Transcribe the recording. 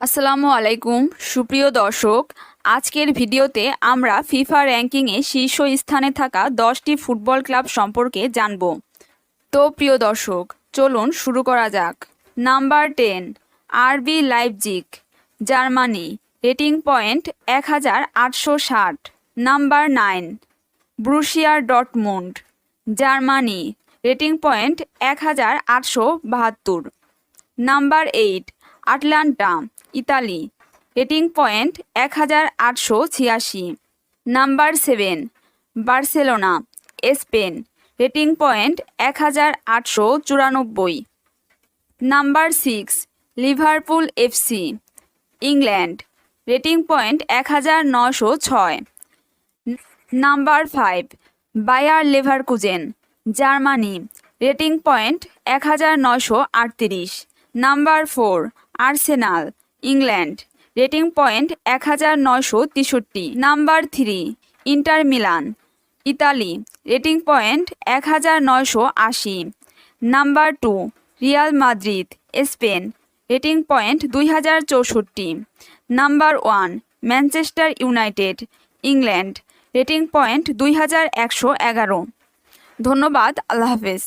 আসসালামু আলাইকুম, সুপ্রিয় দর্শক। আজকের ভিডিওতে আমরা ফিফা র্যাঙ্কিংয়ে শীর্ষ স্থানে থাকা দশটি ফুটবল ক্লাব সম্পর্কে জানব। তো প্রিয় দর্শক, চলুন শুরু করা যাক। নাম্বার টেন, আরবি লাইপজিক জার্মানি, রেটিং পয়েন্ট এক হাজার আটশো ষাট। Number nine Borussia Dortmund Germany, rating point এক হাজার আটশো বাহাত্তর। Number eight Atalanta, Italy. Rating point এক হাজার আটশো ছিয়াশি। Number seven, Barcelona, Spain. Rating point এক হাজার আটশো চুরানব্বই। Number six, Liverpool FC, England. Rating point এক হাজার নশো ছয়। Number five, Bayer Leverkusen, Germany. Rating point এক হাজার নশো আটত্রিশ। Number four Arsenal, England. Rating point এক হাজার নয়শো তেষট্টি, number three, Inter Milan, Italy. Rating point এক হাজার নয়শো আশি, number two, Real Madrid, Spain. Rating point দুই হাজার চৌষট্টি, number one, Manchester United, England. Rating point দুই হাজার একশো এগারো। ধন্যবাদ, আল্লাহ হাফেজ।